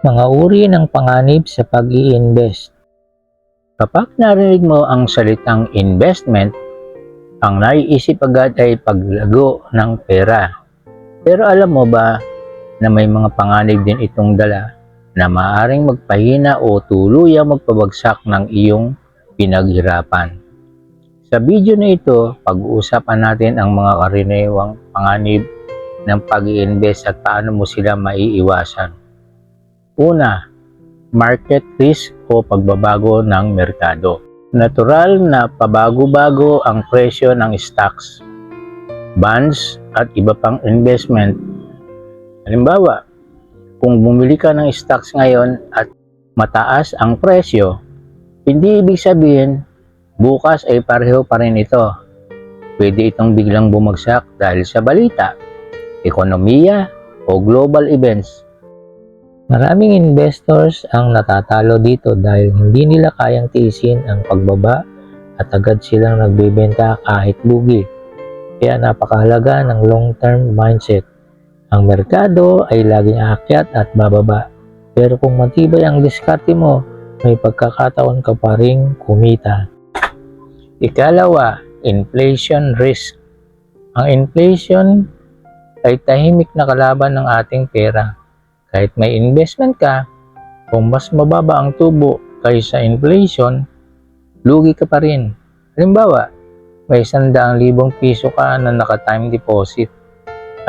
Mga uri ng panganib sa pag invest Kapag narinig mo ang salitang investment, ang naiisip agad ay paglago ng pera. Pero alam mo ba na may mga panganib din itong dala na maaring magpahina o tuluyang magpabagsak ng iyong pinaghirapan. Sa video na ito, pag-uusapan natin ang mga karaniwang panganib ng pag invest at paano mo sila maiiwasan. Una, market risk o pagbabago ng merkado. Natural na pabago-bago ang presyo ng stocks, bonds at iba pang investment. Halimbawa, kung bumili ka ng stocks ngayon at mataas ang presyo, hindi ibig sabihin bukas ay pareho pa rin ito. Pwede itong biglang bumagsak dahil sa balita, ekonomiya o global events. Maraming investors ang natatalo dito dahil hindi nila kayang tiisin ang pagbaba at agad silang nagbebenta kahit lugi. Kaya napakahalaga ng long-term mindset. Ang merkado ay laging aakyat at bababa. Pero kung matibay ang diskarte mo, may pagkakataon ka pa ring kumita. Ikalawa, inflation risk. Ang inflation ay tahimik na kalaban ng ating pera. Kahit may investment ka, kung mas mababa ang tubo kaysa inflation, lugi ka pa rin. Halimbawa, may 100,000 piso ka na naka-time deposit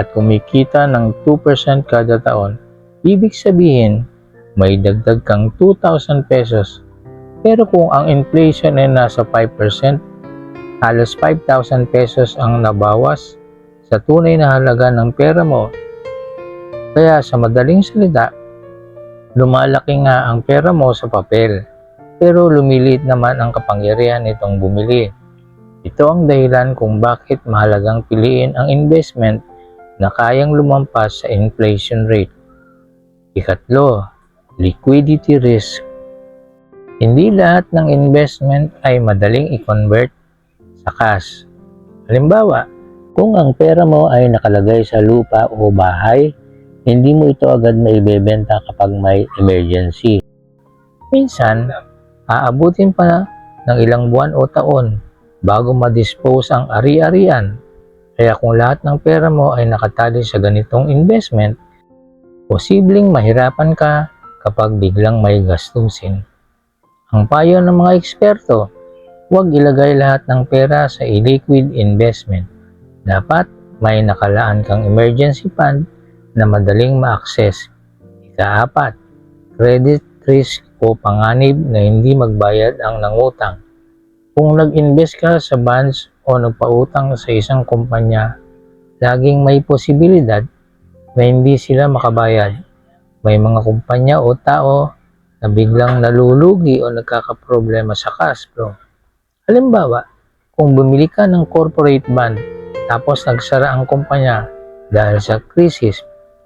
at kumikita ng 2% kada taon, ibig sabihin may dagdag kang 2,000 pesos. Pero kung ang inflation ay nasa 5%, halos 5,000 pesos ang nabawas sa tunay na halaga ng pera mo kaya sa madaling salita, lumalaki nga ang pera mo sa papel, pero lumiliit naman ang kapangyarihan nitong bumili. Ito ang dahilan kung bakit mahalagang piliin ang investment na kayang lumampas sa inflation rate. Ikatlo, liquidity risk. Hindi lahat ng investment ay madaling i-convert sa cash. Halimbawa, kung ang pera mo ay nakalagay sa lupa o bahay, hindi mo ito agad maibebenta kapag may emergency. Minsan, aabutin pa ng ilang buwan o taon bago ma-dispose ang ari-arian. Kaya kung lahat ng pera mo ay nakatali sa ganitong investment, posibleng mahirapan ka kapag biglang may gastusin. Ang payo ng mga eksperto, huwag ilagay lahat ng pera sa illiquid investment. Dapat may nakalaan kang emergency fund na madaling ma-access. Ikaapat, credit risk o panganib na hindi magbayad ang nangutang. Kung nag-invest ka sa bonds o nagpautang sa isang kumpanya, laging may posibilidad na hindi sila makabayad. May mga kumpanya o tao na biglang nalulugi o nagkakaproblema sa cash flow. Halimbawa, kung bumili ka ng corporate bond tapos nagsara ang kumpanya dahil sa krisis,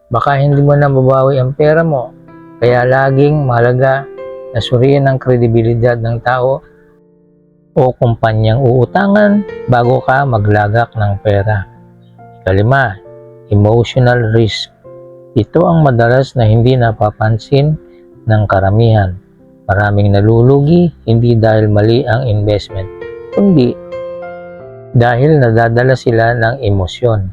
baka hindi mo na mabawi ang pera mo. Kaya laging mahalaga na suriin ang kredibilidad ng tao o kumpanyang uutangan bago ka maglagak ng pera. Kalima, emotional risk. Ito ang madalas na hindi napapansin ng karamihan. Maraming nalulugi hindi dahil mali ang investment, kundi dahil nadadala sila ng emosyon.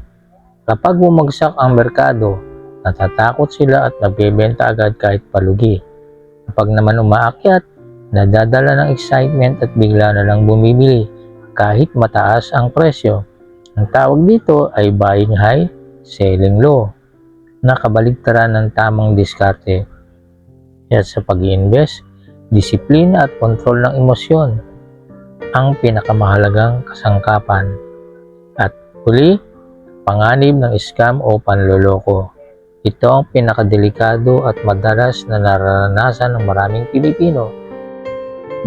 Kapag bumagsak ang merkado, Natatakot sila at nagbebenta agad kahit palugi. Kapag naman umaakyat, nadadala ng excitement at bigla na lang bumibili kahit mataas ang presyo. Ang tawag dito ay buying high, selling low. Nakabaligtaran ng tamang diskarte. Kaya sa pag invest disiplina at kontrol ng emosyon ang pinakamahalagang kasangkapan. At huli, panganib ng scam o panloloko. Ito ang pinakadelikado at madalas na nararanasan ng maraming Pilipino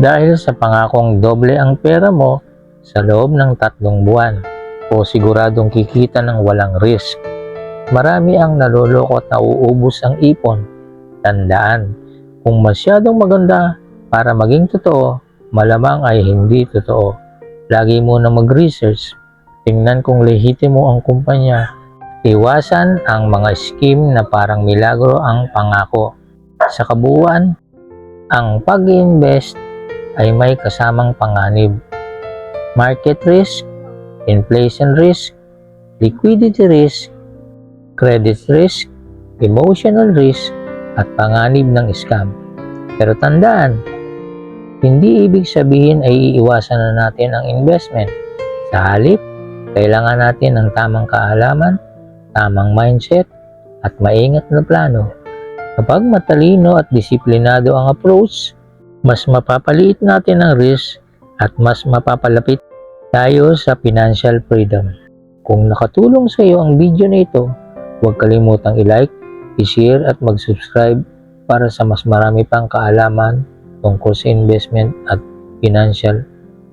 dahil sa pangakong doble ang pera mo sa loob ng tatlong buwan o siguradong kikita ng walang risk. Marami ang naloloko at nauubos ang ipon. Tandaan, kung masyadong maganda para maging totoo, malamang ay hindi totoo. Lagi mo na mag-research, tingnan kung lehitimo ang kumpanya Iwasan ang mga scheme na parang milagro ang pangako. Sa kabuuan, ang pag-invest ay may kasamang panganib. Market risk, inflation risk, liquidity risk, credit risk, emotional risk, at panganib ng scam. Pero tandaan, hindi ibig sabihin ay iiwasan na natin ang investment. Sa halip, kailangan natin ng tamang kaalaman, tamang mindset, at maingat na plano. Kapag matalino at disiplinado ang approach, mas mapapaliit natin ang risk at mas mapapalapit tayo sa financial freedom. Kung nakatulong sa iyo ang video na ito, huwag kalimutang i-like, i-share at mag-subscribe para sa mas marami pang kaalaman tungkol sa investment at financial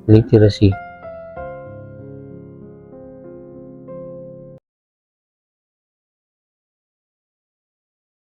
literacy.